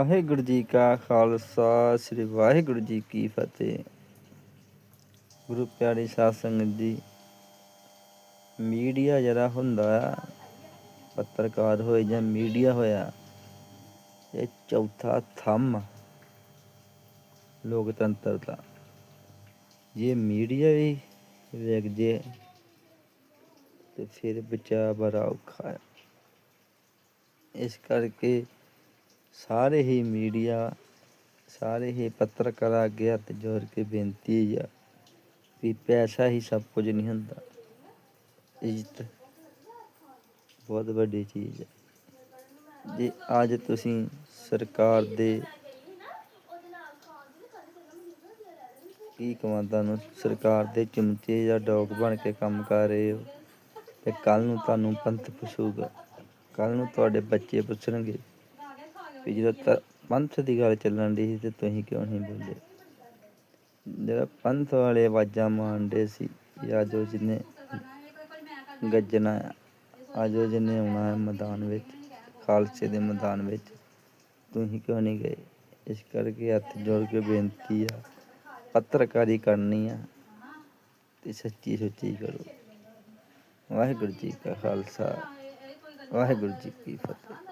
ਵਾਹਿਗੁਰੂ ਜੀ ਕਾ ਖਾਲਸਾ, ਸ੍ਰੀ ਵਾਹਿਗੁਰੂ ਜੀ ਕੀ ਫਤਿਹ। ਗੁਰੂ ਪਿਆਰੀ ਸਾਧ ਸੰਗਤ ਜੀ, ਮੀਡੀਆ ਜਿਹੜਾ ਹੁੰਦਾ ਆ, ਪੱਤਰਕਾਰ ਹੋਏ ਜਾਂ ਮੀਡੀਆ ਹੋਇਆ, ਇਹ ਚੌਥਾ ਥੰਮ ਲੋਕਤੰਤਰ ਦਾ। ਜੇ ਮੀਡੀਆ ਵੀ ਵੇਖ ਜੇ ਤੇ ਫਿਰ ਬਚਾ ਬੜਾ ਔਖਾ ਇਸ ਕਰਕੇ ਸਾਰੇ ਹੀ ਮੀਡੀਆ, ਸਾਰੇ ਹੀ ਪੱਤਰਕਾਰਾਂ ਅੱਗੇ ਹੱਥ ਜੋੜ ਕੇ ਬੇਨਤੀ ਹੈ ਵੀ ਪੈਸਾ ਹੀ ਸਭ ਕੁਝ ਨਹੀਂ ਹੁੰਦਾ। ਇੱਜ਼ਤ ਬਹੁਤ ਵੱਡੀ ਚੀਜ਼ ਹੈ। ਜੇ ਅੱਜ ਤੁਸੀਂ ਸਰਕਾਰ ਦੇ ਕੀ ਕਹਾਂ ਤੁਹਾਨੂੰ, ਸਰਕਾਰ ਦੇ ਚਮਚੇ ਜਾਂ ਡੌਗ ਬਣ ਕੇ ਕੰਮ ਕਰ ਰਹੇ ਹੋ, ਤੇ ਕੱਲ ਨੂੰ ਤੁਹਾਨੂੰ ਪੰਥ ਪੁੱਛੂਗਾ ਕੱਲ ਨੂੰ ਤੁਹਾਡੇ ਬੱਚੇ ਪੁੱਛਣਗੇ ਵੀ ਜਦੋਂ ਤ- ਪੰਥ ਦੀ ਗੱਲ ਚੱਲਣ ਦੀ ਸੀ ਤੇ ਤੁਸੀਂ ਕਿਉਂ ਨਹੀਂ ਬੋਲੇ? ਜਿਹੜਾ ਪੰਥ ਵਾਲੇ ਆਵਾਜ਼ਾਂ ਮਾਣਦੇ ਸੀ ਜਾਂ ਜੋ ਜਿਹਨੇ ਗੱਜਣਾ ਆ ਅੱਜ ਉਹ ਜਿਹਨੇ ਆਉਣਾ ਹੈ ਮੈਦਾਨ ਵਿੱਚ, ਖਾਲਸੇ ਦੇ ਮੈਦਾਨ ਵਿੱਚ, ਤੁਸੀਂ ਕਿਉਂ ਨਹੀਂ ਗਏ? ਇਸ ਕਰਕੇ ਹੱਥ ਜੋੜ ਕੇ ਬੇਨਤੀ ਆ, ਪੱਤਰਕਾਰੀ ਕਰਨੀ ਆ ਤੇ ਸੱਚੀ ਸੁੱਚੀ ਕਰੋ। ਵਾਹਿਗੁਰੂ ਜੀ ਕਾ ਖਾਲਸਾ, ਵਾਹਿਗੁਰੂ ਜੀ ਕੀ ਫਤਿਹ।